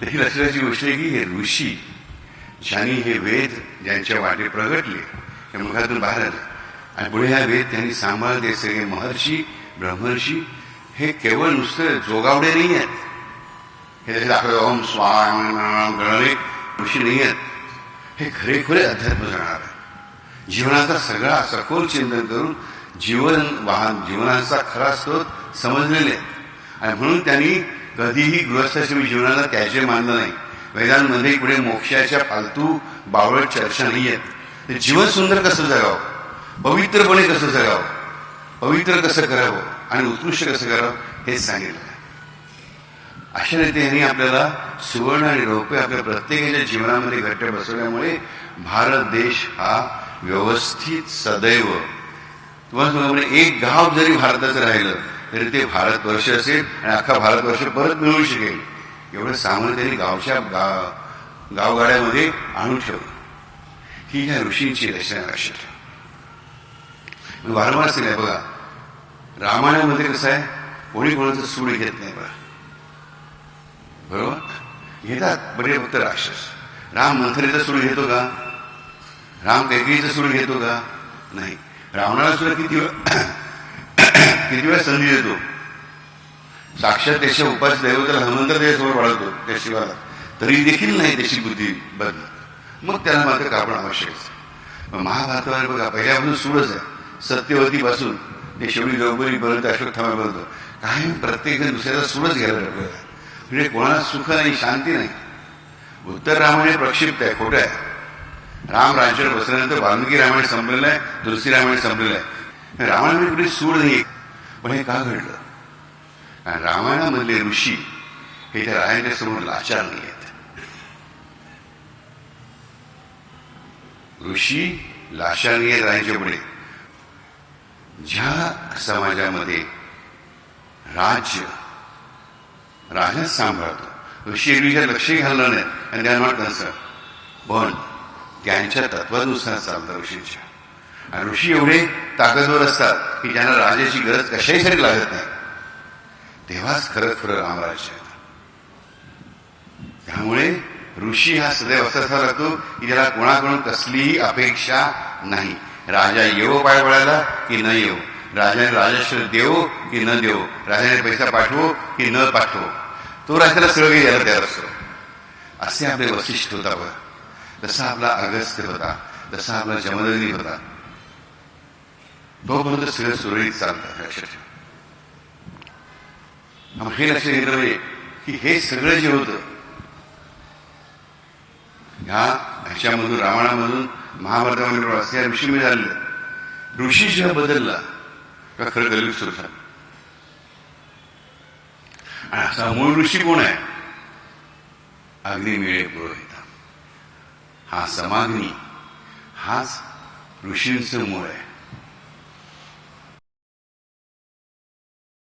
देखील ही गोष्ट आहे की हे ऋषी ज्यांनी हे वेद ज्यांच्या वाटे प्रगटले त्या मुखातून बाहेर आले. आणि पुढे हा वेद त्यांनी सांभाळले सगळे महर्षी ब्रह्मर्षी हे केवळ नुसतं जोगावडे नाही आहेत. हे दाखवले ओम स्वाम गणले ऋषी नाही आहेत. हे खरेखुरे अध्यात्म जाणार आहे जीवनाचा सगळा सखोल चिंतन करून जीवन वाहन जीवनाचा खरा स्रोत समजलेले आहेत. आणि म्हणून त्यांनी कधीही गृहस्थाश्रमी जीवनाला त्याचे मानलं नाही. वेदांमध्ये पुढे मोक्षाच्या फालतू बावळ चर्चा नाही आहेत ते जीवन सुंदर कसं जगावं? पवित्रपणे कसं जगावं? पवित्र कसं करावं? आणि उत्कृष्ट कसं करावं? हेच सांगितलं. अशा रीती यांनी आपल्याला सुवर्ण आणि रौप्य आपल्या प्रत्येकाच्या जीवनामध्ये घट्ट बसवल्यामुळे भारत देश हा व्यवस्थित सदैव. तुम्हाला म्हणजे एक गाव जरी भारताचं राहिलं तरी ते भारतवर्ष असेल आणि अख्खा भारतवर्ष परत मिळू शकेल. एवढं सामान त्यांनी गावच्या गा गावगाड्यामध्ये आणून ठेवलं. ही ह्या ऋषींची रचना लक्षात वारंवार सिने बघा रामायणामध्ये कसं आहे? कोणी कोणाचं सूड घेत नाही बघा. बरोबर? घेतात बरे फक्त राक्षस. राम मंथरीचा सूड घेतो का? राम कैकेयीचा सूड घेतो का? नाही. रावणाला सुद्धा किती किती वेळा संधी देतो? साक्षात त्याच्या उपास दैवताला हनुमंत देशावर वाढवतो त्या शिवाला. तरी देखील नाही त्याची बुद्धी बदल मग त्याला मात्र कापण आवश्यक आहे महाभारतावर बघा पहिल्यापासून सुरच आहे. सत्यवतीपासून ते शेवटी द्रौपदीपर्यंत अश्वत्थामापर्यंत काही प्रत्येक दुसऱ्याचा सूरच घ्यायला म्हणजे कोणाला सुख नाही शांती नाही. उत्तर रामायण प्रक्षिप्त आहे खोटं आहे. राम राज्यावर बसल्यानंतर वाल्मिकी रामायण संपलेलं आहे तुलसी रामायण संपलेलं आहे. रामायण म्हणजे कुठे सूर नाही. पण हे का घडलं? रामायणामधले ऋषी हे त्या रायाच्या समोर लाचार नाही आहेत. ऋषी लाचार राहायच्या आहेत पुढे. ज्या समाजामध्ये राज्य राजाच सांभाळतो ऋषी लक्ष लक्षही घालणार नाही. आणि त्यांना नॉट पण त्यांच्या तत्वानुसार चालतं ऋषींच्या. ऋषी एवढे ताकदवर असतात की ज्यांना राजाची गरज कशाही कशाहीसाठी लागत नाही. तेव्हाच खरं खरं रामराज्य त्यामुळे ऋषी हा सदैव असा राहतो की त्याला कोणाकडून कसलीही अपेक्षा नाही. राजा येवो पाय पडायला की न येवो. राजाने राजेश्वर देवो की न देवो. राजाने पैसा पाठवो की न पाठवो. तो राजाला सगळं काही यायला तयार असतो. असे आपले वशिष्ठ होता बघा. जसा आपला अगस्त्य होता. जसा आपला जमदग्नी होता. तोपर्यंत सगळं सुरळीत चालतं लक्षात ठेवा हे लक्षात घेतलं पाहिजे की हे सगळं जे होतं ह्या ह्याच्यामधून रामायणामधून महाभारतामध्ये असं ऋषी ऋषीमध्ये झालेलं ऋषी जेव्हा बदलला तेव्हा खरं कलियुग सुरू झालं आणि असा मूळ ऋषी कोण आहे अग्निमिळे पुरोहित हा समाग्नी हाच ऋषींचं मूळ आहे